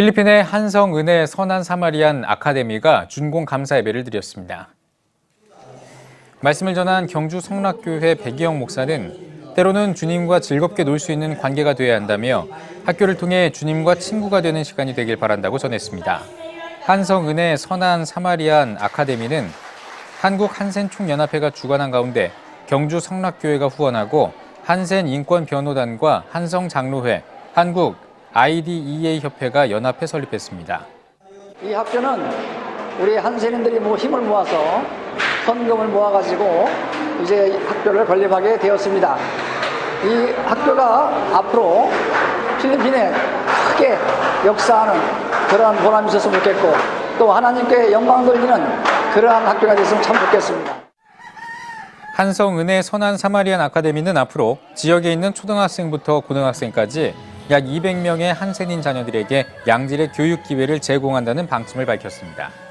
필리핀의 한성은혜 선한 사마리안 아카데미가 준공 감사 예배를 드렸습니다. 말씀을 전한 경주 성락교회 백이영 목사는 때로는 주님과 즐겁게 놀 수 있는 관계가 되어야 한다며 학교를 통해 주님과 친구가 되는 시간이 되길 바란다고 전했습니다. 한성은혜 선한 사마리안 아카데미는 한국 한센총연합회가 주관한 가운데 경주 성락교회가 후원하고 한센 인권변호단과 한성장로회, 한국 IDEA 협회가 연합해 설립했습니다. 이 학교는 우리 한센인들이 뭐 힘을 모아서 헌금을 모아가지고 이제 학교를 건립하게 되었습니다. 이 학교가 앞으로 필리핀에 크게 역사하는 그러한 보람이 있었으면 좋겠고 또 하나님께 영광 돌리는 그러한 학교가 됐으면 참 좋겠습니다. 한성은혜 선한 사마리안 아카데미는 앞으로 지역에 있는 초등학생부터 고등학생까지 약 200명의 한센인 자녀들에게 양질의 교육 기회를 제공한다는 방침을 밝혔습니다.